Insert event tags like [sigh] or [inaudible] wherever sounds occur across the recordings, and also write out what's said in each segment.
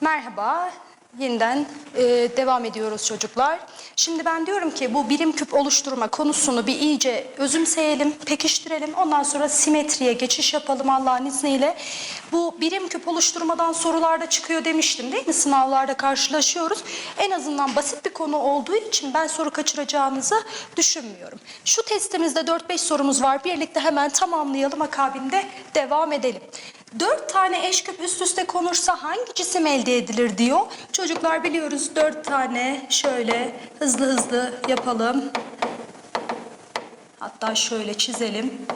Merhaba, yeniden e, devam ediyoruz çocuklar. Şimdi ben diyorum ki bu birim küp oluşturma konusunu bir iyice özümseyelim, pekiştirelim. Ondan sonra simetriye geçiş yapalım Allah'ın izniyle. Bu birim küp oluşturmadan sorularda çıkıyor demiştim değil mi? Sınavlarda karşılaşıyoruz. En azından basit bir konu olduğu için ben soru kaçıracağınızı düşünmüyorum. Şu testimizde 4-5 sorumuz var. Birlikte hemen tamamlayalım akabinde devam edelim. Dört tane eş küp üst üste konursa hangi cisim elde edilir diyor. Çocuklar biliyoruz dört tane şöyle hızlı hızlı yapalım. Hatta şöyle çizelim.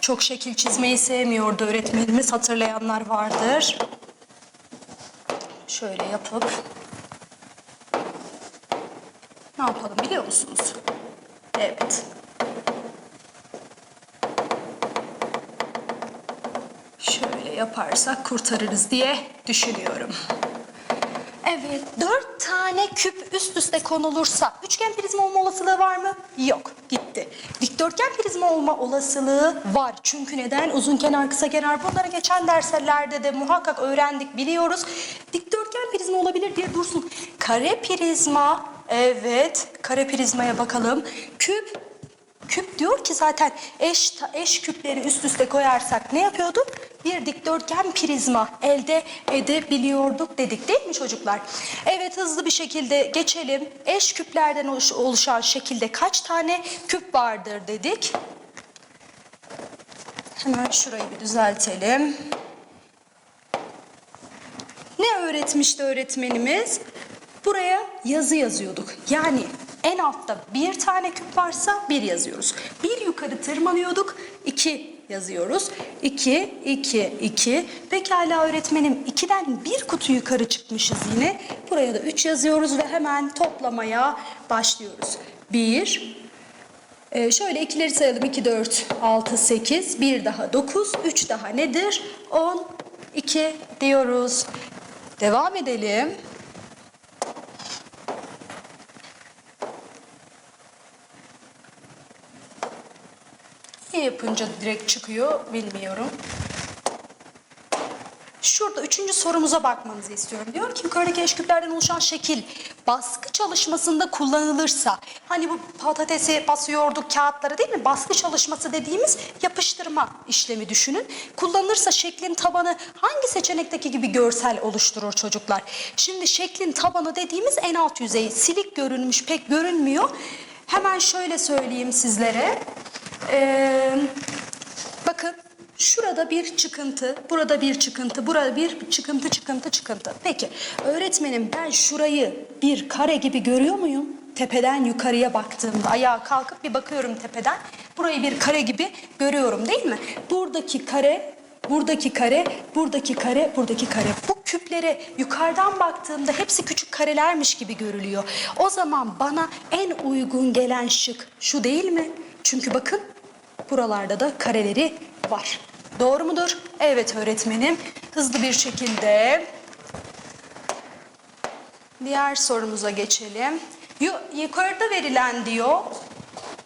Çok şekil çizmeyi sevmiyordu öğretmenimiz hatırlayanlar vardır. Şöyle yapıp ne yapalım biliyor musunuz? Evet. Yaparsak kurtarırız diye düşünüyorum. Evet, dört tane küp üst üste konulursa üçgen prizma olma olasılığı var mı? Yok, gitti. Dikdörtgen prizma olma olasılığı var. Çünkü neden? Uzun kenar, kısa kenar bunları geçen derslerde de muhakkak öğrendik, biliyoruz. Dikdörtgen prizma olabilir diye dursun. Kare prizma, evet, kare prizmaya bakalım. Küp Küp diyor ki zaten eş eş küpleri üst üste koyarsak ne yapıyorduk? Bir dikdörtgen prizma elde edebiliyorduk dedik değil mi çocuklar? Evet hızlı bir şekilde geçelim. Eş küplerden oluş- oluşan şekilde kaç tane küp vardır dedik. Hemen şurayı bir düzeltelim. Ne öğretmişti öğretmenimiz? Buraya yazı yazıyorduk. Yani en altta bir tane küp varsa bir yazıyoruz. Bir yukarı tırmanıyorduk, iki yazıyoruz. İki, iki, iki. Pekala öğretmenim ikiden bir kutu yukarı çıkmışız yine. Buraya da üç yazıyoruz ve hemen toplamaya başlıyoruz. Bir, ee, şöyle ikileri sayalım. 2, 4, 6, 8, bir daha 9, 3 daha nedir? 10, 2 diyoruz. Devam edelim. Yapınca direkt çıkıyor bilmiyorum. Şurada üçüncü sorumuza bakmanızı istiyorum. Diyor ki yukarıdaki eş küplerden oluşan şekil baskı çalışmasında kullanılırsa hani bu patatesi basıyorduk kağıtlara değil mi? Baskı çalışması dediğimiz yapıştırma işlemi düşünün. Kullanılırsa şeklin tabanı hangi seçenekteki gibi görsel oluşturur çocuklar? Şimdi şeklin tabanı dediğimiz en alt yüzeyi silik görünmüş pek görünmüyor. Hemen şöyle söyleyeyim sizlere. Ee, bakın Şurada bir çıkıntı, burada bir çıkıntı, burada bir çıkıntı, çıkıntı, çıkıntı. Peki öğretmenim ben şurayı bir kare gibi görüyor muyum? Tepeden yukarıya baktığımda ayağa kalkıp bir bakıyorum tepeden. Burayı bir kare gibi görüyorum değil mi? Buradaki kare, buradaki kare, buradaki kare, buradaki kare. Bu küplere yukarıdan baktığımda hepsi küçük karelermiş gibi görülüyor. O zaman bana en uygun gelen şık şu değil mi? Çünkü bakın Buralarda da kareleri var. Doğru mudur? Evet öğretmenim. Hızlı bir şekilde diğer sorumuza geçelim. Yu- Yukarıda verilen diyor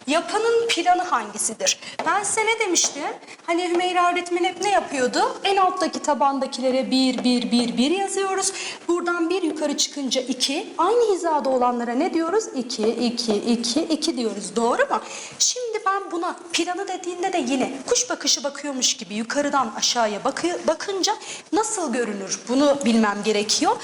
yapının planı hangisidir? Ben size ne demiştim? Hani Hümeyra öğretmen hep ne yapıyordu? En alttaki tabandakilere 1, 1, 1, 1 yazıyoruz. Buradan bir yukarı çıkınca 2. Aynı hizada olanlara ne diyoruz? 2, 2, 2, 2 diyoruz. Doğru mu? Şimdi ben buna planı dediğinde de yine kuş bakışı bakıyormuş gibi yukarıdan aşağıya bakıyor, bakınca nasıl görünür? Bunu bilmem gerekiyor.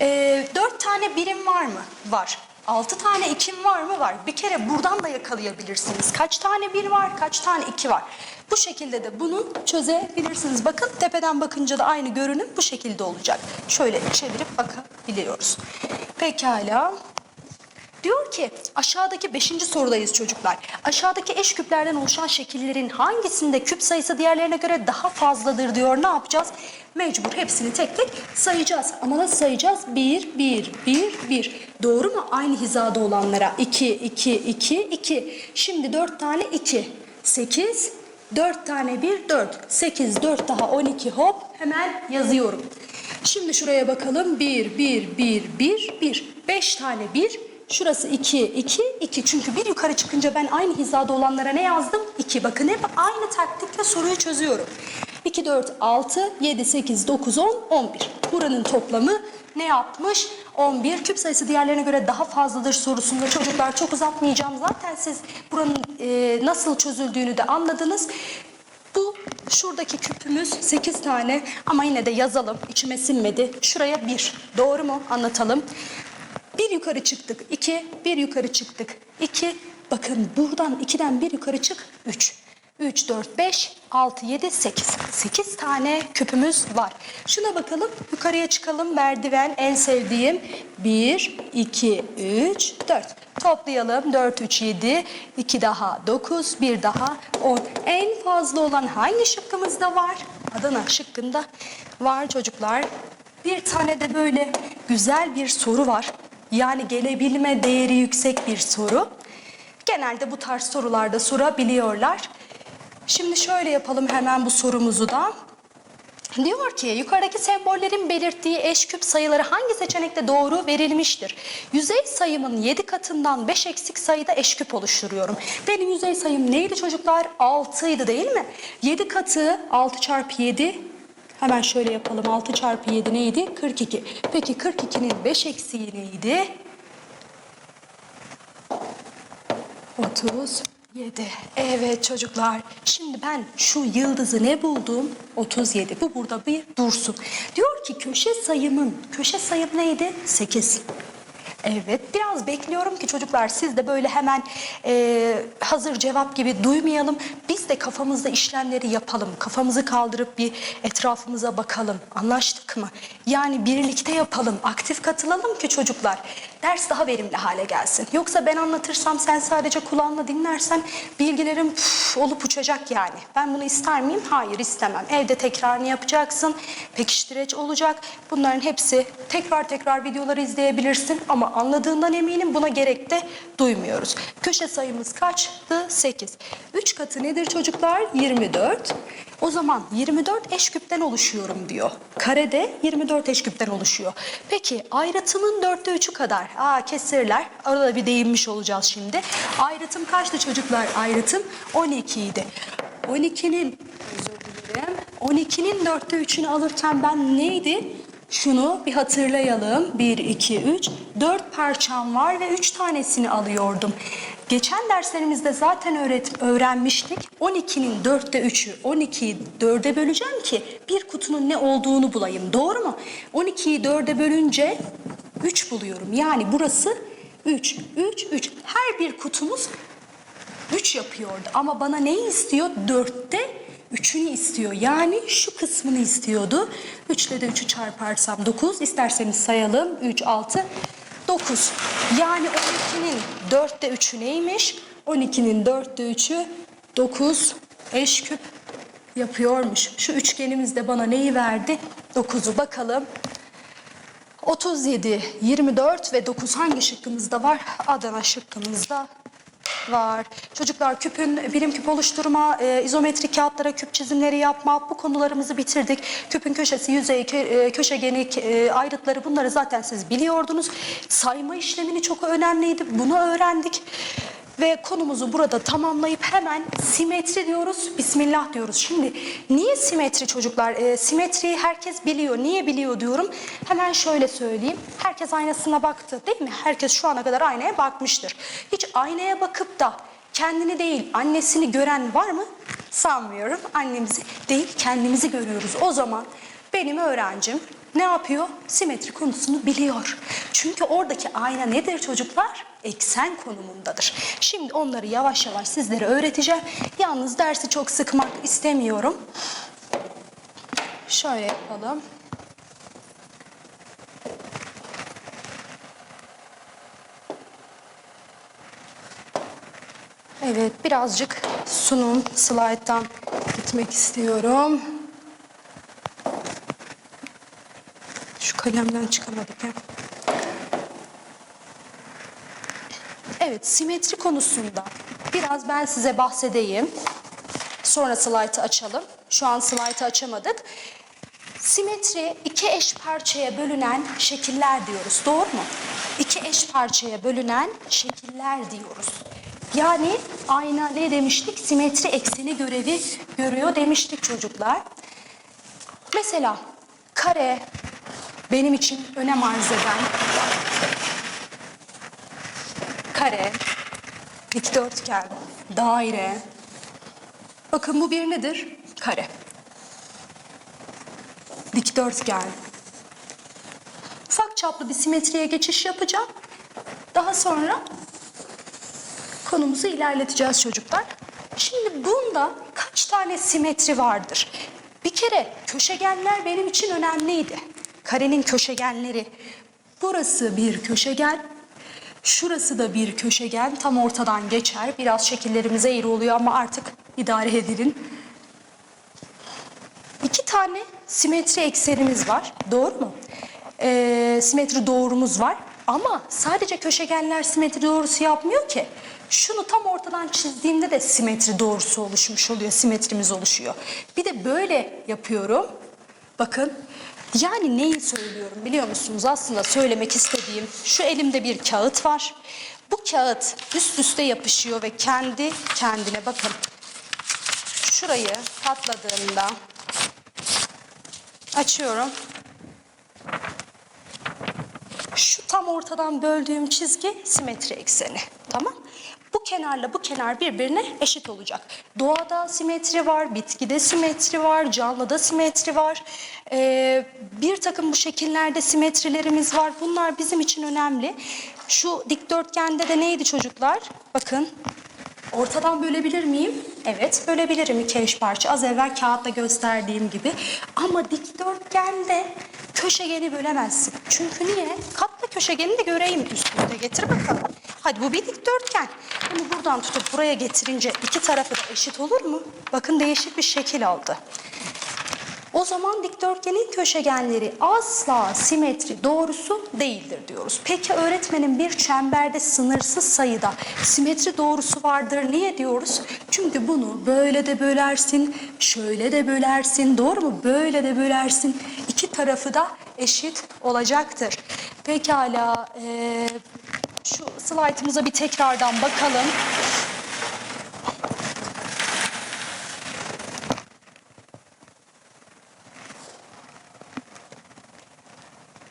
Ee, 4 tane birim var mı? Var. 6 tane ikim var mı? Var. Bir kere buradan da yakalayabilirsiniz. Kaç tane bir var, kaç tane iki var. Bu şekilde de bunu çözebilirsiniz. Bakın tepeden bakınca da aynı görünüm bu şekilde olacak. Şöyle çevirip bakabiliyoruz. Pekala. Diyor ki aşağıdaki beşinci sorudayız çocuklar. Aşağıdaki eş küplerden oluşan şekillerin hangisinde küp sayısı diğerlerine göre daha fazladır diyor. Ne yapacağız? Mecbur hepsini tek tek sayacağız. Ama nasıl sayacağız? Bir, bir, bir, bir. Doğru mu? Aynı hizada olanlara. İki, iki, iki, iki. Şimdi dört tane iki. Sekiz, dört tane bir, dört. Sekiz, dört daha on iki hop. Hemen yazıyorum. Şimdi şuraya bakalım. Bir, bir, bir, bir, bir. Beş tane bir. Şurası 2, 2, 2. Çünkü bir yukarı çıkınca ben aynı hizada olanlara ne yazdım? 2. Bakın hep aynı taktikle soruyu çözüyorum. 2, 4, 6, 7, 8, 9, 10, 11. Buranın toplamı ne yapmış? 11. Küp sayısı diğerlerine göre daha fazladır sorusunda çocuklar çok uzatmayacağım. Zaten siz buranın e, nasıl çözüldüğünü de anladınız. Bu şuradaki küpümüz 8 tane ama yine de yazalım. İçime sinmedi. Şuraya 1. Doğru mu? Anlatalım. Bir yukarı çıktık. 2. Bir yukarı çıktık. 2. Bakın buradan 2'den bir yukarı çık. 3. 3, 4, 5, 6, 7, 8. 8 tane küpümüz var. Şuna bakalım. Yukarıya çıkalım. Merdiven en sevdiğim. 1, 2, 3, 4. Toplayalım. 4, 3, 7. 2 daha 9. 1 daha 10. En fazla olan hangi şıkkımızda var? Adana şıkkında var çocuklar. Bir tane de böyle güzel bir soru var. Yani gelebilme değeri yüksek bir soru. Genelde bu tarz sorularda sorabiliyorlar. Şimdi şöyle yapalım hemen bu sorumuzu da. Diyor ki yukarıdaki sembollerin belirttiği eş küp sayıları hangi seçenekte doğru verilmiştir? Yüzey sayımın 7 katından 5 eksik sayıda eş küp oluşturuyorum. Benim yüzey sayım neydi çocuklar? 6 idi değil mi? 7 katı 6 çarpı 7 Hemen şöyle yapalım. 6 çarpı 7 neydi? 42. Peki 42'nin 5 eksiği neydi? 37. Evet çocuklar. Şimdi ben şu yıldızı ne buldum? 37. Bu burada bir dursun. Diyor ki köşe sayımın, köşe sayım neydi? 8. Evet biraz bekliyorum ki çocuklar siz de böyle hemen e, hazır cevap gibi duymayalım. Biz de kafamızda işlemleri yapalım. Kafamızı kaldırıp bir etrafımıza bakalım. Anlaştık mı? Yani birlikte yapalım. Aktif katılalım ki çocuklar ders daha verimli hale gelsin. Yoksa ben anlatırsam sen sadece kulağınla dinlersen bilgilerim püf, olup uçacak yani. Ben bunu ister miyim? Hayır istemem. Evde tekrarını yapacaksın. Pekiştireç olacak. Bunların hepsi tekrar tekrar videoları izleyebilirsin ama anladığından eminim buna gerek de duymuyoruz. Köşe sayımız kaçtı? 8. 3 katı nedir çocuklar? 24. O zaman 24 eş küpten oluşuyorum diyor. Karede 24 eş küpten oluşuyor. Peki ayrıtımın dörtte üçü kadar. Aa kesirler. Orada bir değinmiş olacağız şimdi. Ayrıtım kaçtı çocuklar? Ayrıtım 12 idi. 12'nin özür dilerim. 12'nin dörtte üçünü alırken ben neydi? Şunu bir hatırlayalım. 1, 2, 3. 4 parçam var ve 3 tanesini alıyordum. Geçen derslerimizde zaten öğret öğrenmiştik. 12'nin 4'te 3'ü 12'yi 4'e böleceğim ki bir kutunun ne olduğunu bulayım. Doğru mu? 12'yi 4'e bölünce 3 buluyorum. Yani burası 3, 3, 3. Her bir kutumuz 3 yapıyordu. Ama bana neyi istiyor? 4'te 3'ünü istiyor. Yani şu kısmını istiyordu. 3 ile de 3'ü çarparsam 9. İsterseniz sayalım. 3, 6, 9. Yani 12'nin 4'te 3'ü neymiş? 12'nin 4'te 3'ü 9 eş küp yapıyormuş. Şu üçgenimiz de bana neyi verdi? 9'u bakalım. 37, 24 ve 9 hangi şıkkımızda var? Adana şıkkımızda var. Çocuklar küpün birim küp oluşturma, e, izometrik kağıtlara küp çizimleri yapma bu konularımızı bitirdik. Küpün köşesi, yüzeyi, kö, e, köşegeni, e, ayrıtları bunları zaten siz biliyordunuz. Sayma işlemini çok önemliydi. Bunu öğrendik. Ve konumuzu burada tamamlayıp hemen simetri diyoruz, bismillah diyoruz. Şimdi niye simetri çocuklar? E, simetriyi herkes biliyor. Niye biliyor diyorum. Hemen şöyle söyleyeyim. Herkes aynasına baktı değil mi? Herkes şu ana kadar aynaya bakmıştır. Hiç aynaya bakıp da kendini değil annesini gören var mı? Sanmıyorum. Annemizi değil kendimizi görüyoruz. O zaman benim öğrencim ne yapıyor? Simetri konusunu biliyor. Çünkü oradaki ayna nedir çocuklar? Eksen konumundadır. Şimdi onları yavaş yavaş sizlere öğreteceğim. Yalnız dersi çok sıkmak istemiyorum. Şöyle yapalım. Evet, birazcık sunum slayttan gitmek istiyorum. Şu kalemden çıkamadık ya. Evet, simetri konusunda biraz ben size bahsedeyim. Sonra slaytı açalım. Şu an slaytı açamadık. Simetri iki eş parçaya bölünen şekiller diyoruz. Doğru mu? İki eş parçaya bölünen şekiller diyoruz. Yani ayna ne demiştik? Simetri ekseni görevi görüyor demiştik çocuklar. Mesela kare benim için önem arz eden kare, dikdörtgen, daire. Bakın bu bir nedir? Kare. Dikdörtgen. Ufak çaplı bir simetriye geçiş yapacağım. Daha sonra konumuzu ilerleteceğiz çocuklar. Şimdi bunda kaç tane simetri vardır? Bir kere köşegenler benim için önemliydi. Karenin köşegenleri. Burası bir köşegen, şurası da bir köşegen. Tam ortadan geçer. Biraz şekillerimiz eğri oluyor ama artık idare edilin. İki tane simetri eksenimiz var. Doğru mu? Ee, simetri doğrumuz var. Ama sadece köşegenler simetri doğrusu yapmıyor ki. Şunu tam ortadan çizdiğimde de simetri doğrusu oluşmuş oluyor. Simetrimiz oluşuyor. Bir de böyle yapıyorum. Bakın. Yani neyi söylüyorum biliyor musunuz? Aslında söylemek istediğim şu elimde bir kağıt var. Bu kağıt üst üste yapışıyor ve kendi kendine bakın. Şurayı katladığımda Açıyorum. Şu tam ortadan böldüğüm çizgi simetri ekseni. Tamam? Bu kenarla bu kenar birbirine eşit olacak. Doğada simetri var, bitkide simetri var, canlıda simetri var. Ee, bir takım bu şekillerde simetrilerimiz var. Bunlar bizim için önemli. Şu dikdörtgende de neydi çocuklar? Bakın Ortadan bölebilir miyim? Evet, bölebilirim iki eş parça. Az evvel kağıtta gösterdiğim gibi. Ama dikdörtgende köşegeni bölemezsin. Çünkü niye? Katla köşegeni de göreyim üstünde. Getir bakalım. Hadi bu bir dikdörtgen. Bunu buradan tutup buraya getirince iki tarafı da eşit olur mu? Bakın değişik bir şekil aldı. O zaman dikdörtgenin köşegenleri asla simetri doğrusu değildir diyoruz. Peki öğretmenin bir çemberde sınırsız sayıda simetri doğrusu vardır. Niye diyoruz? Çünkü bunu böyle de bölersin, şöyle de bölersin. Doğru mu? Böyle de bölersin. İki tarafı da eşit olacaktır. Pekala. eee, şu slaytımıza bir tekrardan bakalım.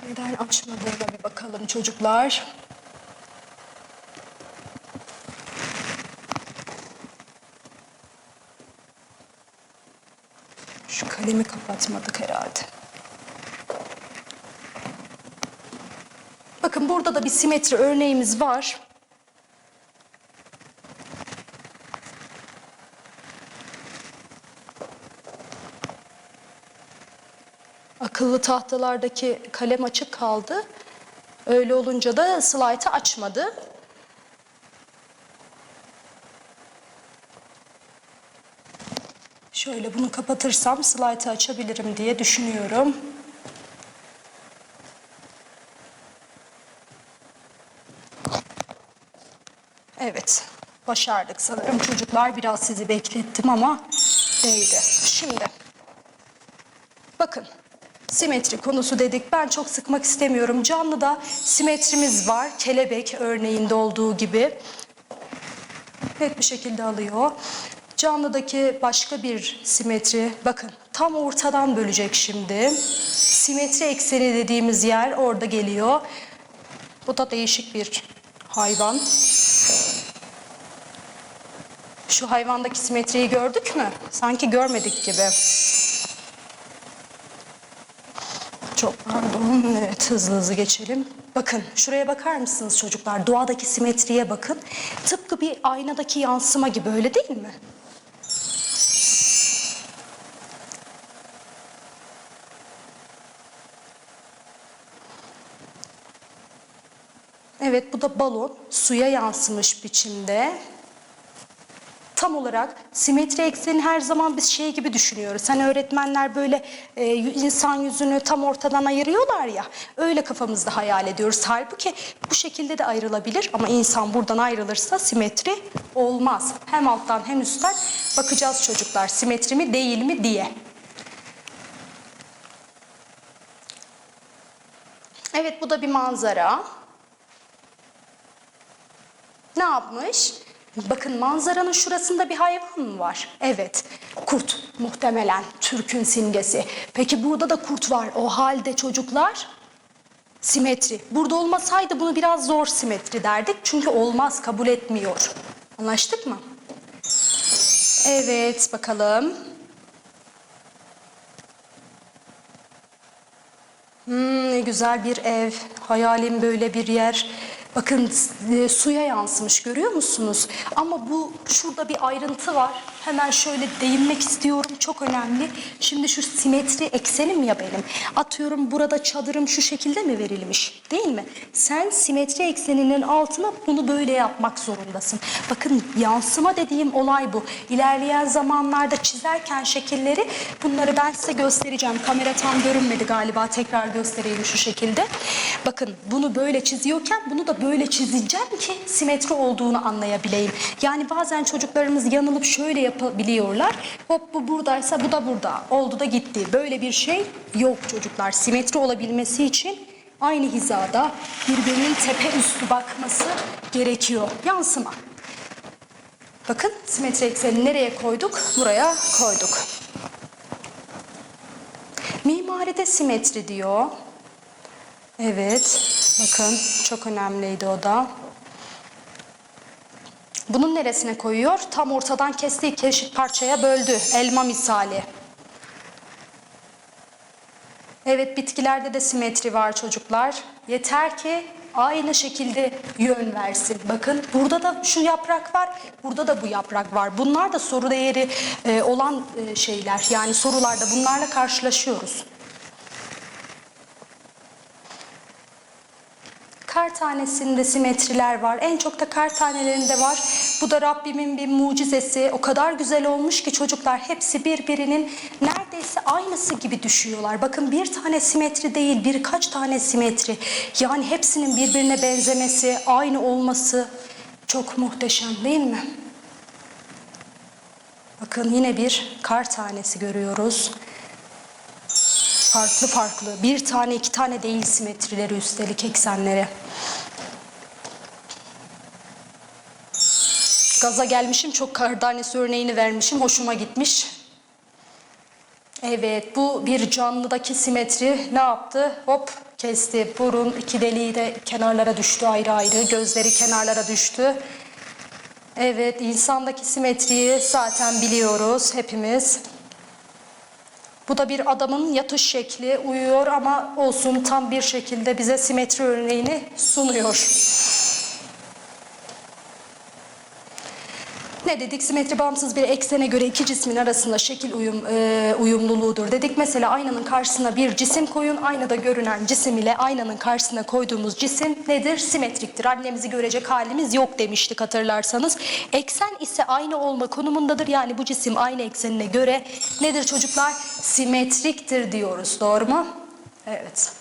Neden açmadığına bir bakalım çocuklar. Şu kalemi kapatmadık herhalde. Bakın burada da bir simetri örneğimiz var. Akıllı tahtalardaki kalem açık kaldı. Öyle olunca da slaytı açmadı. Şöyle bunu kapatırsam slaytı açabilirim diye düşünüyorum. Evet, başardık sanırım. Çocuklar biraz sizi beklettim ama değdi. Şimdi Bakın simetri konusu dedik. Ben çok sıkmak istemiyorum. Canlıda simetrimiz var. Kelebek örneğinde olduğu gibi. Net bir şekilde alıyor. Canlıdaki başka bir simetri. Bakın tam ortadan bölecek şimdi. Simetri ekseni dediğimiz yer orada geliyor. Bu da değişik bir hayvan. Şu hayvandaki simetriyi gördük mü? Sanki görmedik gibi. Çok pardon. Evet hızlı hızlı geçelim. Bakın şuraya bakar mısınız çocuklar? Doğadaki simetriye bakın. Tıpkı bir aynadaki yansıma gibi öyle değil mi? Evet bu da balon suya yansımış biçimde. Tam olarak simetri ekseni her zaman biz şey gibi düşünüyoruz. Hani öğretmenler böyle e, insan yüzünü tam ortadan ayırıyorlar ya. Öyle kafamızda hayal ediyoruz. Halbuki bu şekilde de ayrılabilir ama insan buradan ayrılırsa simetri olmaz. Hem alttan hem üstten bakacağız çocuklar simetri mi değil mi diye. Evet bu da bir manzara. Ne yapmış? Bakın manzaranın şurasında bir hayvan mı var? Evet. Kurt muhtemelen Türk'ün simgesi. Peki burada da kurt var. O halde çocuklar simetri. Burada olmasaydı bunu biraz zor simetri derdik. Çünkü olmaz, kabul etmiyor. Anlaştık mı? Evet, bakalım. Hmm, ne güzel bir ev. Hayalim böyle bir yer. Bakın e, suya yansımış görüyor musunuz? Ama bu şurada bir ayrıntı var. Hemen şöyle değinmek istiyorum. Çok önemli. Şimdi şu simetri eksenim ya benim. Atıyorum burada çadırım şu şekilde mi verilmiş? Değil mi? Sen simetri ekseninin altına bunu böyle yapmak zorundasın. Bakın yansıma dediğim olay bu. İlerleyen zamanlarda çizerken şekilleri bunları ben size göstereceğim. Kamera tam görünmedi galiba. Tekrar göstereyim şu şekilde. Bakın bunu böyle çiziyorken bunu da böyle çizeceğim ki simetri olduğunu anlayabileyim. Yani bazen çocuklarımız yanılıp şöyle yapabiliyorlar. Hop bu buradaysa bu da burada. Oldu da gitti. Böyle bir şey yok çocuklar. Simetri olabilmesi için aynı hizada birbirinin tepe üstü bakması gerekiyor. Yansıma. Bakın simetri eksenini nereye koyduk? Buraya koyduk. Mimaride simetri diyor. Evet, bakın çok önemliydi o da. Bunun neresine koyuyor? Tam ortadan kestiği eşit parçaya böldü. Elma misali. Evet, bitkilerde de simetri var çocuklar. Yeter ki aynı şekilde yön versin. Bakın burada da şu yaprak var, burada da bu yaprak var. Bunlar da soru değeri e, olan e, şeyler. Yani sorularda bunlarla karşılaşıyoruz. Kar tanesinde simetriler var. En çok da kar tanelerinde var. Bu da Rabbimin bir mucizesi. O kadar güzel olmuş ki çocuklar hepsi birbirinin neredeyse aynısı gibi düşüyorlar. Bakın bir tane simetri değil birkaç tane simetri. Yani hepsinin birbirine benzemesi, aynı olması çok muhteşem değil mi? Bakın yine bir kar tanesi görüyoruz. Farklı farklı. Bir tane iki tane değil simetrileri üstelik eksenleri. Gaza gelmişim çok kardanesi örneğini vermişim. Hoşuma gitmiş. Evet bu bir canlıdaki simetri ne yaptı? Hop kesti. Burun iki deliği de kenarlara düştü ayrı ayrı. Gözleri kenarlara düştü. Evet insandaki simetriyi zaten biliyoruz hepimiz. Bu da bir adamın yatış şekli uyuyor ama olsun tam bir şekilde bize simetri örneğini sunuyor. Ne dedik? Simetri bağımsız bir eksene göre iki cismin arasında şekil uyum, e, uyumluluğudur dedik. Mesela aynanın karşısına bir cisim koyun. Aynada görünen cisim ile aynanın karşısına koyduğumuz cisim nedir? Simetriktir. Annemizi görecek halimiz yok demiştik hatırlarsanız. Eksen ise aynı olma konumundadır. Yani bu cisim aynı eksenine göre nedir çocuklar? Simetriktir diyoruz. Doğru mu? Evet.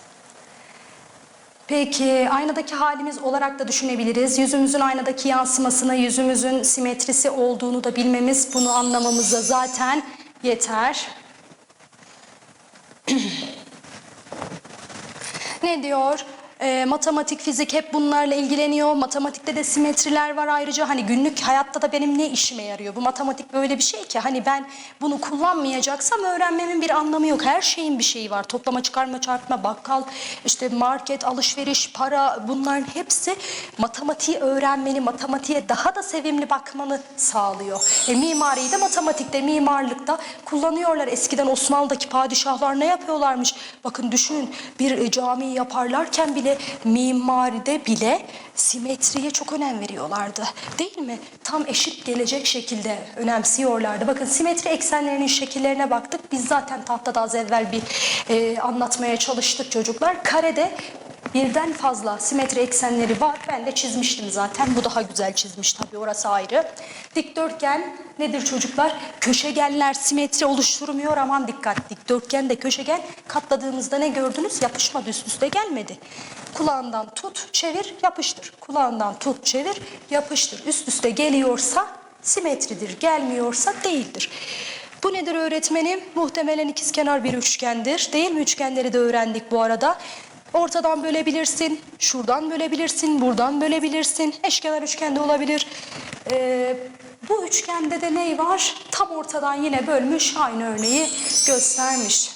Peki aynadaki halimiz olarak da düşünebiliriz. Yüzümüzün aynadaki yansımasına yüzümüzün simetrisi olduğunu da bilmemiz, bunu anlamamıza zaten yeter. [clears throat] ne diyor? Ee, matematik, fizik hep bunlarla ilgileniyor. Matematikte de simetriler var ayrıca. Hani günlük hayatta da benim ne işime yarıyor? Bu matematik böyle bir şey ki hani ben bunu kullanmayacaksam öğrenmemin bir anlamı yok. Her şeyin bir şeyi var. Toplama, çıkarma, çarpma, bakkal, işte market, alışveriş, para bunların hepsi matematiği öğrenmeni, matematiğe daha da sevimli bakmanı sağlıyor. E, mimariyi de matematikte, mimarlıkta kullanıyorlar. Eskiden Osmanlı'daki padişahlar ne yapıyorlarmış? Bakın düşünün bir e, camiyi yaparlarken bile mimaride bile simetriye çok önem veriyorlardı. Değil mi? Tam eşit gelecek şekilde önemsiyorlardı. Bakın simetri eksenlerinin şekillerine baktık. Biz zaten tahtada az evvel bir e, anlatmaya çalıştık çocuklar. Karede birden fazla simetri eksenleri var. Ben de çizmiştim zaten. Bu daha güzel çizmiş tabii orası ayrı. Dikdörtgen nedir çocuklar? Köşegenler simetri oluşturmuyor aman dikkat. Dikdörtgen de köşegen katladığınızda ne gördünüz? Yapışmadı üst üste gelmedi. Kulağından tut, çevir, yapıştır. Kulağından tut, çevir, yapıştır. Üst üste geliyorsa simetridir, gelmiyorsa değildir. Bu nedir öğretmenim? Muhtemelen ikizkenar bir üçgendir. Değil mi? Üçgenleri de öğrendik bu arada. Ortadan bölebilirsin, şuradan bölebilirsin, buradan bölebilirsin. Eşkenar üçgende olabilir. Ee, bu üçgende de ne var? Tam ortadan yine bölmüş, aynı örneği göstermiş.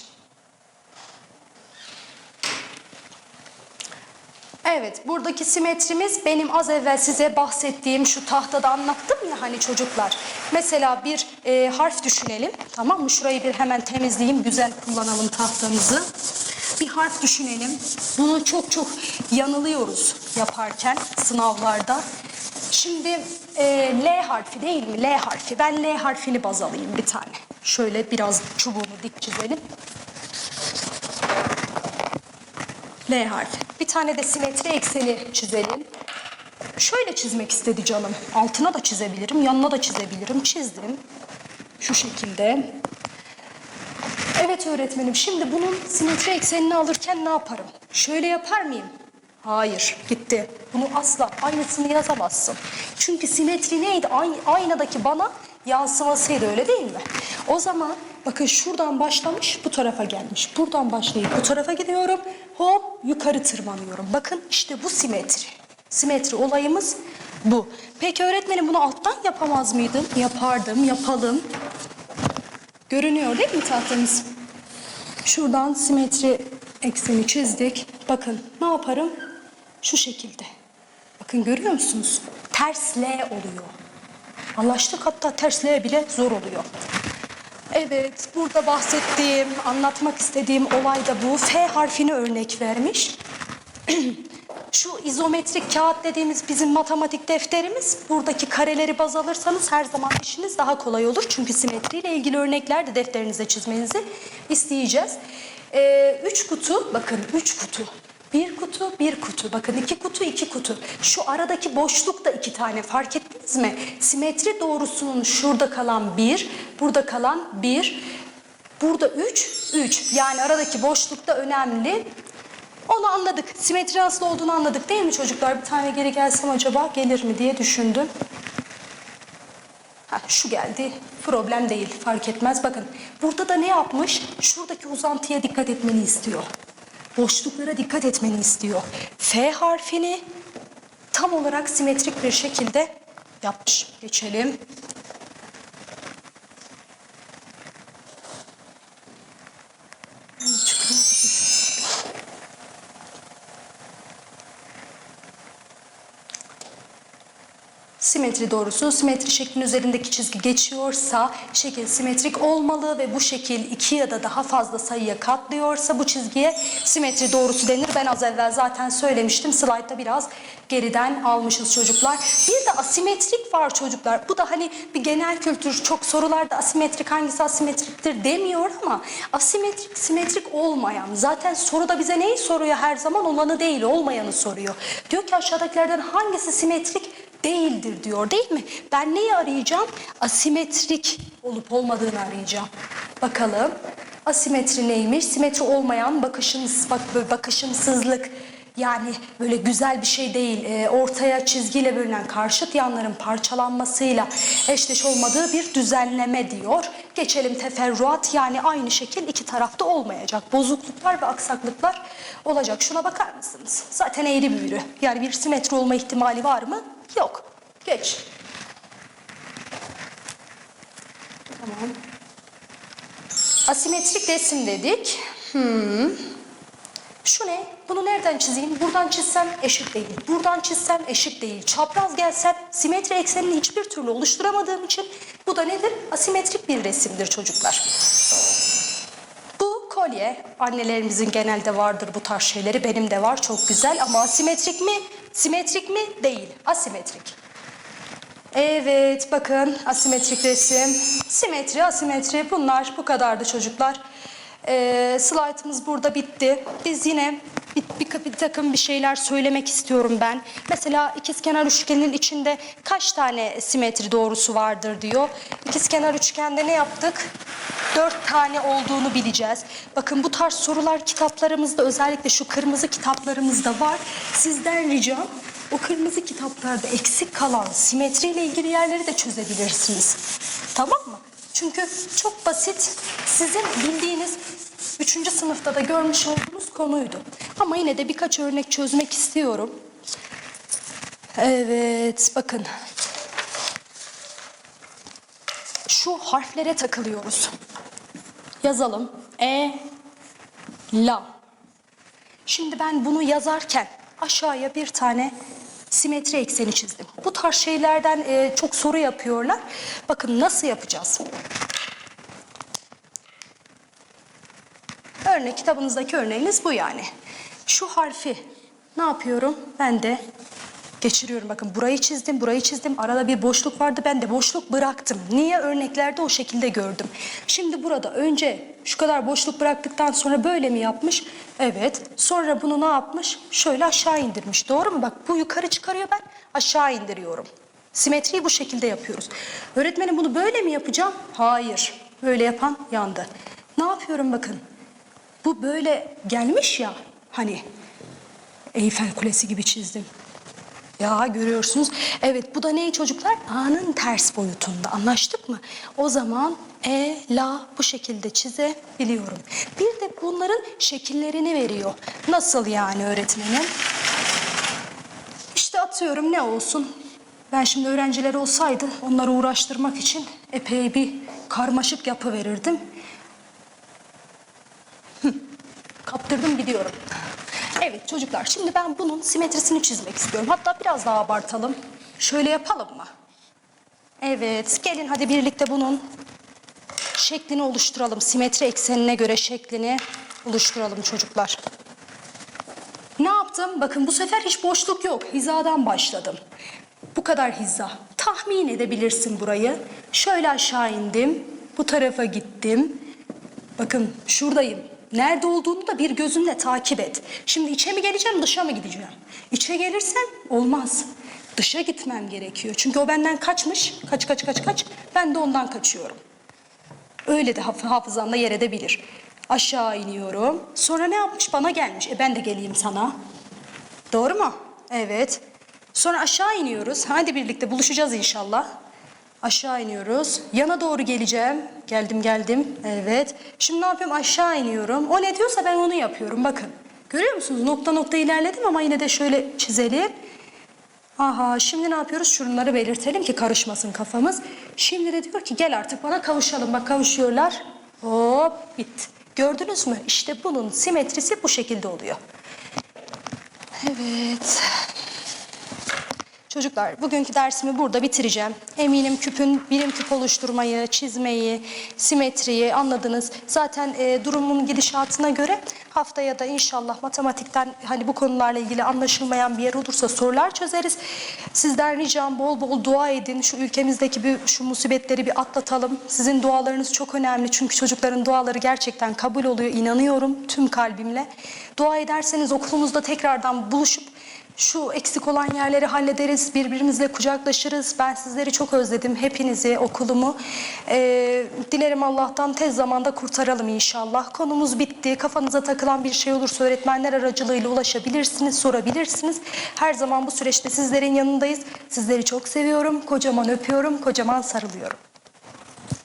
Evet, buradaki simetrimiz benim az evvel size bahsettiğim şu tahtada anlattım ya hani çocuklar. Mesela bir e, harf düşünelim, tamam mı? Şurayı bir hemen temizleyeyim, güzel kullanalım tahtamızı. Bir harf düşünelim. Bunu çok çok yanılıyoruz yaparken sınavlarda. Şimdi e, L harfi değil mi? L harfi. Ben L harfini baz alayım bir tane. Şöyle biraz çubuğunu dik çizelim. L harfi. Bir tane de simetri ekseni çizelim. Şöyle çizmek istedi canım. Altına da çizebilirim, yanına da çizebilirim. Çizdim. Şu şekilde. Evet öğretmenim, şimdi bunun simetri eksenini alırken ne yaparım? Şöyle yapar mıyım? Hayır, gitti. Bunu asla aynısını yazamazsın. Çünkü simetri neydi? Ay- aynadaki bana yansımasıydı öyle değil mi? O zaman bakın şuradan başlamış bu tarafa gelmiş. Buradan başlayıp bu tarafa gidiyorum. Hop yukarı tırmanıyorum. Bakın işte bu simetri. Simetri olayımız bu. Peki öğretmenim bunu alttan yapamaz mıydım? Yapardım, yapalım. Görünüyor değil mi tahtamız? Şuradan simetri ekseni çizdik. Bakın ne yaparım? Şu şekilde. Bakın görüyor musunuz? Ters L oluyor. Anlaştık hatta ters L bile zor oluyor. Evet, burada bahsettiğim, anlatmak istediğim olay da bu. F harfini örnek vermiş. [clears throat] Şu izometrik kağıt dediğimiz bizim matematik defterimiz. Buradaki kareleri baz alırsanız her zaman işiniz daha kolay olur. Çünkü simetriyle ilgili örnekler de defterinize çizmenizi isteyeceğiz. Ee, üç kutu, bakın üç kutu. Bir kutu, bir kutu. Bakın iki kutu, iki kutu. Şu aradaki boşluk da iki tane. Fark ettiniz mi? Simetri doğrusunun şurada kalan bir, burada kalan bir, burada üç, üç. Yani aradaki boşluk da önemli. Onu anladık. Simetri nasıl olduğunu anladık değil mi çocuklar? Bir tane geri gelsem acaba gelir mi diye düşündüm. Ha, şu geldi. Problem değil. Fark etmez. Bakın burada da ne yapmış? Şuradaki uzantıya dikkat etmeni istiyor. Boşluklara dikkat etmeni istiyor. F harfini tam olarak simetrik bir şekilde yapmış. Geçelim. Simetri doğrusu simetri şeklin üzerindeki çizgi geçiyorsa şekil simetrik olmalı ve bu şekil iki ya da daha fazla sayıya katlıyorsa bu çizgiye simetri doğrusu denir. Ben az evvel zaten söylemiştim. Slaytta biraz geriden almışız çocuklar. Bir de asimetrik var çocuklar. Bu da hani bir genel kültür. Çok sorularda asimetrik hangisi asimetriktir demiyor ama asimetrik simetrik olmayan. Zaten soruda bize neyi soruyor her zaman? Olanı değil olmayanı soruyor. Diyor ki aşağıdakilerden hangisi simetrik? Değildir diyor değil mi? Ben neyi arayacağım? Asimetrik olup olmadığını arayacağım. Bakalım asimetri neymiş? Simetri olmayan bakışımız, bak, bakışımsızlık. Yani böyle güzel bir şey değil. Ee, ortaya çizgiyle bölünen karşıt yanların parçalanmasıyla eşdeş olmadığı bir düzenleme diyor. Geçelim teferruat yani aynı şekil iki tarafta olmayacak. Bozukluklar ve aksaklıklar olacak. Şuna bakar mısınız? Zaten eğri büğrü. Yani bir simetri olma ihtimali var mı? Yok. Geç. Tamam. Asimetrik resim dedik. Hmm. Şu ne? Bunu nereden çizeyim? Buradan çizsem eşit değil. Buradan çizsem eşit değil. Çapraz gelsem simetri eksenini hiçbir türlü oluşturamadığım için bu da nedir? Asimetrik bir resimdir çocuklar. Bu kolye. Annelerimizin genelde vardır bu tarz şeyleri. Benim de var. Çok güzel ama asimetrik mi? Simetrik mi? Değil. Asimetrik. Evet bakın asimetrik resim. Simetri, asimetri bunlar bu kadardı çocuklar. Ee, slaytımız burada bitti. Biz yine bir, bir, bir takım bir şeyler söylemek istiyorum ben. Mesela ikizkenar üçgenin içinde kaç tane simetri doğrusu vardır diyor. İkizkenar üçgende ne yaptık? Dört tane olduğunu bileceğiz. Bakın bu tarz sorular kitaplarımızda özellikle şu kırmızı kitaplarımızda var. Sizden ricam o kırmızı kitaplarda eksik kalan simetriyle ilgili yerleri de çözebilirsiniz. Tamam mı? Çünkü çok basit sizin bildiğiniz 3. sınıfta da görmüş olduğunuz konuydu. Ama yine de birkaç örnek çözmek istiyorum. Evet, bakın. Şu harflere takılıyoruz. Yazalım. E, la. Şimdi ben bunu yazarken aşağıya bir tane simetri ekseni çizdim. Bu tarz şeylerden e, çok soru yapıyorlar. Bakın nasıl yapacağız? Örnek kitabınızdaki örneğiniz bu yani. Şu harfi ne yapıyorum? Ben de geçiriyorum. Bakın burayı çizdim, burayı çizdim. Arada bir boşluk vardı. Ben de boşluk bıraktım. Niye? Örneklerde o şekilde gördüm. Şimdi burada önce şu kadar boşluk bıraktıktan sonra böyle mi yapmış? Evet. Sonra bunu ne yapmış? Şöyle aşağı indirmiş. Doğru mu? Bak bu yukarı çıkarıyor ben aşağı indiriyorum. Simetriyi bu şekilde yapıyoruz. Öğretmenim bunu böyle mi yapacağım? Hayır. Böyle yapan yandı. Ne yapıyorum bakın. Bu böyle gelmiş ya hani Eyfel Kulesi gibi çizdim. Ya görüyorsunuz. Evet bu da ne çocuklar? A'nın ters boyutunda. Anlaştık mı? O zaman E, La bu şekilde çizebiliyorum. Bir de bunların şekillerini veriyor. Nasıl yani öğretmenim? İşte atıyorum ne olsun? Ben şimdi öğrenciler olsaydı onları uğraştırmak için epey bir karmaşık yapı verirdim. Kaptırdım gidiyorum. Evet çocuklar şimdi ben bunun simetrisini çizmek istiyorum. Hatta biraz daha abartalım. Şöyle yapalım mı? Evet gelin hadi birlikte bunun şeklini oluşturalım. Simetri eksenine göre şeklini oluşturalım çocuklar. Ne yaptım? Bakın bu sefer hiç boşluk yok. Hizadan başladım. Bu kadar hiza. Tahmin edebilirsin burayı. Şöyle aşağı indim. Bu tarafa gittim. Bakın şuradayım. Nerede olduğunu da bir gözünle takip et. Şimdi içe mi geleceğim, dışa mı gideceğim? İçe gelirsem olmaz. Dışa gitmem gerekiyor. Çünkü o benden kaçmış. Kaç kaç kaç kaç. Ben de ondan kaçıyorum. Öyle de haf- hafızamda yer edebilir. Aşağı iniyorum. Sonra ne yapmış? Bana gelmiş. E ben de geleyim sana. Doğru mu? Evet. Sonra aşağı iniyoruz. Hadi birlikte buluşacağız inşallah. Aşağı iniyoruz. Yana doğru geleceğim. Geldim geldim. Evet. Şimdi ne yapıyorum? Aşağı iniyorum. O ne diyorsa ben onu yapıyorum. Bakın. Görüyor musunuz? Nokta nokta ilerledim ama yine de şöyle çizelim. Aha şimdi ne yapıyoruz? Şunları belirtelim ki karışmasın kafamız. Şimdi de diyor ki gel artık bana kavuşalım. Bak kavuşuyorlar. Hop bitti. Gördünüz mü? İşte bunun simetrisi bu şekilde oluyor. Evet. Çocuklar bugünkü dersimi burada bitireceğim. Eminim küpün birim küp oluşturmayı, çizmeyi, simetriyi anladınız. Zaten e, durumun gidişatına göre haftaya da inşallah matematikten hani bu konularla ilgili anlaşılmayan bir yer olursa sorular çözeriz. Sizden ricam bol bol dua edin. Şu ülkemizdeki bir, şu musibetleri bir atlatalım. Sizin dualarınız çok önemli çünkü çocukların duaları gerçekten kabul oluyor inanıyorum tüm kalbimle. Dua ederseniz okulumuzda tekrardan buluşup şu eksik olan yerleri hallederiz, birbirimizle kucaklaşırız. Ben sizleri çok özledim, hepinizi, okulumu. Ee, dilerim Allah'tan tez zamanda kurtaralım inşallah. Konumuz bitti. Kafanıza takılan bir şey olursa öğretmenler aracılığıyla ulaşabilirsiniz, sorabilirsiniz. Her zaman bu süreçte sizlerin yanındayız. Sizleri çok seviyorum, kocaman öpüyorum, kocaman sarılıyorum.